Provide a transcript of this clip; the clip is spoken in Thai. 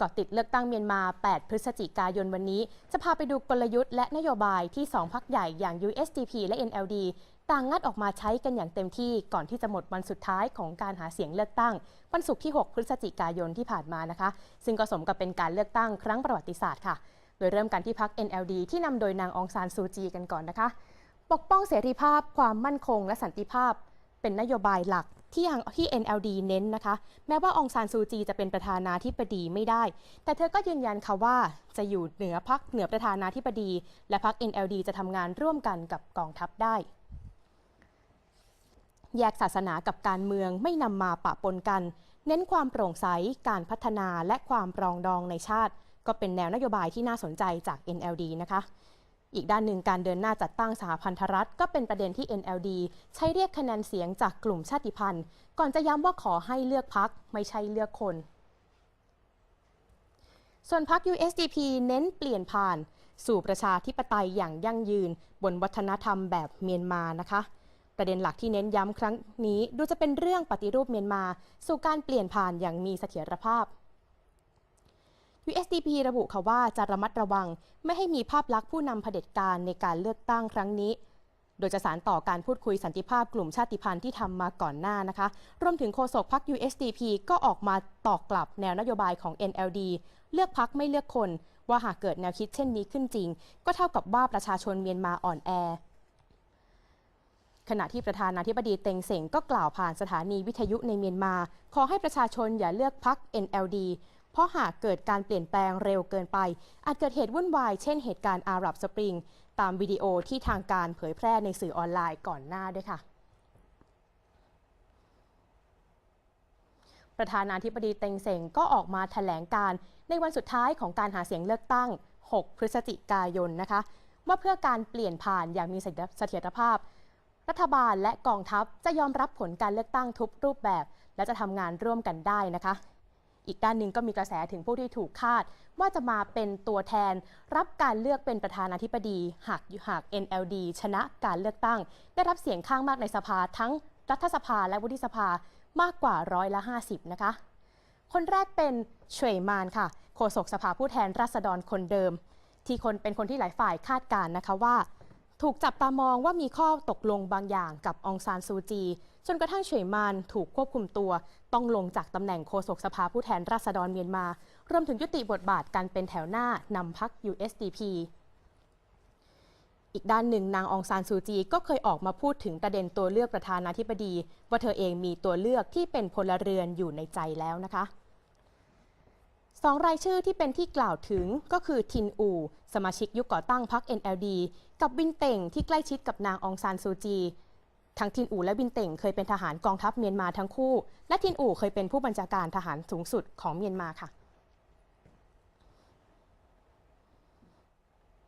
กาะติดเลือกตั้งเมียนมา 8 พฤศจิกายนวันนี้ จะพาไปดูกลยุทธ์และนโยบายที่ 2พักใหญ่อย่าง USDP และ NLD ต่างงัดออกมาใช้กันอย่างเต็มที่ก่อนที่จะหมดวันสุดท้ายของการหาเสียงเลือกตั้ง วันศุกร์ที่ 6 พฤศจิกายนที่ผ่านมานะคะ ซึ่งก็สมกับเป็นการเลือกตั้งครั้งประวัติศาสตร์ค่ะ โดยเริ่มกันที่พัก NLD ที่นำโดยนางองซานซูจีกันก่อนนะคะ ปกป้องเสรีภาพ ความมั่นคง และสันติภาพ เป็นนโยบายหลักที่ทางที่ NLD เน้นนะคะ แม้ว่าองซานซูจีจะเป็นประธานาธิบดีไม่ได้ แต่เธอก็ยืนยันค่ะว่าจะอยู่เหนือพักเหนือประธานาธิบดี และพัก NLD จะทำงานร่วมกันกับกองทัพได้ แยกศาสนากับการเมืองไม่นำมาปะปนกัน เน้นความโปร่งใสการพัฒนาและความปรองดองในชาติ ก็เป็นแนวนโยบายที่น่าสนใจจาก NLD นะคะ อีกด้านหนึ่งการเดินหน้าจัดตั้งสหพันธรัฐ ก็เป็นประเด็นที่ NLD ใช้เรียกคะแนนเสียงจากกลุ่มชาติพันธุ์ ก่อนจะย้ำว่าขอให้เลือกพักไม่ใช่เลือกคน ส่วนพัก USDP เน้นเปลี่ยนผ่าน สู่ประชาธิปไตยอย่างยั่งยืน บนวัฒนธรรมแบบเมียนมานะคะประเด็นหลักที่เน้นย้ำครั้งนี้ ดูจะเป็นเรื่องปฏิรูปเมียนมา สู่การเปลี่ยนผ่านอย่างมีเสถียรภาพ USDP ระบุค่ะว่าจะระมัดระวัง ไม่ให้มีภาพลักษณ์ผู้นำเผด็จการในการเลือกตั้งครั้งนี้ โดยจะสารต่อการพูดคุยสันติภาพกลุ่มชาติพันธุ์ที่ทำมาก่อนหน้านะคะ รวมถึงโฆษกพรรค USDP ก็ออกมาตอกกลับแนวนโยบายของ NLD เลือกพักไม่เลือกคน ว่าหากเกิดแนวคิดเช่นนี้ขึ้นจริง ก็เท่ากับว่าประชาชนเมียนมาอ่อนแอขณะที่ประธานาธิบดีเต็งเสงก็กล่าวผ่านสถานีวิทยุในเมียนมา ขอให้ประชาชนอย่าเลือกพัก NLD เพราะหากเกิดการเปลี่ยนแปลงเร็วเกินไป อาจเกิดเหตุวุ่นวาย เช่นเหตุการณ์อารับสปริง ตามวิดีโอที่ทางการเผยแพร่ในสื่อออนไลน์ก่อนหน้าด้วยค่ะ ประธานาธิบดีเต็งเซงก็ออกมาแถลงการในวันสุดท้ายของการหาเสียงเลือกตั้ง 6 พฤศจิกายนนะคะ ว่าเพื่อการเปลี่ยนผ่านอย่างมีเสถียรภาพ รัฐบาลและกองทัพจะยอมรับผลการเลือกตั้งทุกรูปแบบ และจะทำงานร่วมกันได้นะคะ อีกด้านหนึ่งก็มีกระแสถึงผู้ที่ถูกคาด ว่าจะมาเป็นตัวแทน รับการเลือกเป็นประธานาธิบดี หากหาก NLD ชนะการเลือกตั้ง ได้รับเสียงข้างมากในสภาทั้งรัฐสภาและวุฒิสภามากกว่าร้อยละ 50 นะคะ คนแรกเป็นเฉวยมานค่ะโฆษกสภาผู้แทนราษฎรคนเดิม ที่คนเป็นคนที่หลายฝ่ายคาดการ์นะคะว่า ถูกจับตามองว่ามีข้อตกลงบางอย่างกับองซานซูจี จนกระทั่งเฉวยมานถูกควบคุมตัว ต้องลงจากตำแหน่งโฆษกสภาผู้แทนราษฎรเมียนมารวมถึงยุติบทบาทการเป็นแถวหน้านำพัก USDP อีกด้านหนึ่งนางองซานซูจีก็เคยออกมาพูดถึงประเด็นตัวเลือกประธานาธิบดี ว่าเธอเองมีตัวเลือกที่เป็นพลเรือนอยู่ในใจแล้วนะคะสองรายชื่อที่เป็นที่กล่าวถึงก็คือทินอู สมาชิกยุคก่อตั้งพรรค NLD กับวินเต่งที่ใกล้ชิดกับนางองซานซูจี ทั้งทินอูและวินเต่งเคยเป็นทหารกองทัพเมียนมาทั้งคู่ และทินอูเคยเป็นผู้บัญชาการทหารสูงสุดของเมียนมาค่ะ